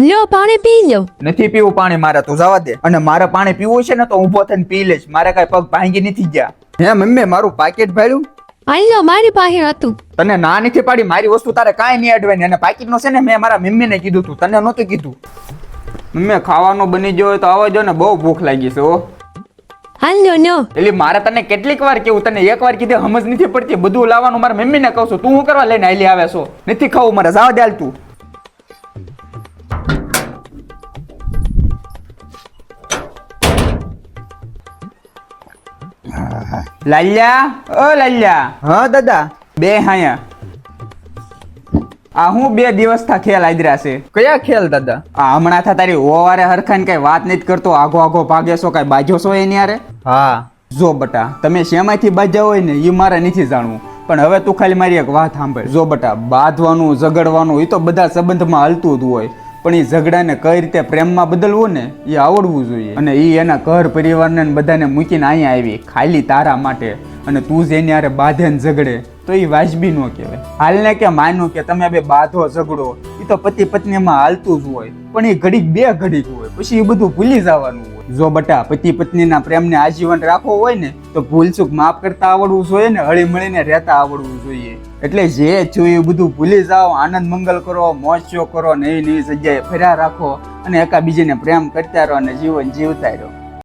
લ્યો પાણી પી લ્યો નથી પીવું પાણી મારે તું જવા દે. અને મારે પાણી પીવું છે ને તો ઊભો થઈને પી લઈશ. મારે કઈ પગ ભાંગી નથી ગયા. હે મમ્મી મારું પાકેટ ભાડ્યું લો મારી પાસે હતું. તને ના નથી પાડી? મારી વસ્તુ તારે કાંઈ નહીં અડવાની. અને પાકીટનો છે ને મેં મારા મમ્મીને કીધું તું. તને નહોતું કીધું. મમ્મી ખાવાનું બની ગયો તો આવો જો ને બહુ ભૂખ લાગી છે ઓ હાલ્યો નો એટલે મારે તને કેટલીક વાર કેવું તને એક વાર કીધે સમજ નથી પડતી. બધું લાવવાનું મારા મમ્મીને કહું છું. તું હું કરવા લઈને આલી આવે છો? નથી ખાવું મારે જાવ દે તું. લાલ્યા? ઓ લાલ્યા. હા દાદા. બે હાયા. આ હું બે દિવસ થા ખેલ આદરા છે. કયા ખેલ દાદા? આ હમણાં થા તારી ઓવારે હરખાને કઈ વાત નથી કરતો આગો આગો ભાગે છો કઈ બાજ્યો છો એની યારે હા. જો બટા તમે શેમાંથી બાજા હોય ને એ મારે નથી જાણવું. પણ હવે તું ખાલી મારી એક વાત સાંભળ. જો બટા બાંધવાનું ઝઘડવાનું એ તો બધા સંબંધમાં હલતું જ હોય. પણ એ ઝઘડાને કઈ રીતે પ્રેમમાં બદલવું ને એ આવડવું જોઈએ. અને એ એના ઘર પરિવારને બધાને મૂકીને અહીંયા આવી, ખાલી તારા માટે. અને તું જ એની હારે બાંધે ને ઝઘડે, તો એ વાજબી ન કહેવાય. હાલને કે માનો કે તમે બે બાંધો ઝઘડો એ તો પતિ પત્નીમાં હાલતું જ હોય. પણ એ ઘડીક બે ઘડીક હોય, પછી એ બધું ભૂલી જવાનું. જો બટા પતિ પત્નીના પ્રેમને આજીવન રાખવો હોય ને, તો ભૂલચૂક માફ કરતા આવડવું જોઈએ ને હળી મળીને રહેતા આવડવું જોઈએ. એટલે જે જોયું બધું ભૂલી જાઓ, આનંદ મંગલ કરો, મોજ કરો નવી નવી જગ્યાએ ફર્યા રાખો અને એકા બીજાને પ્રેમ કરતા રહો અને જીવન જીવતા રહો.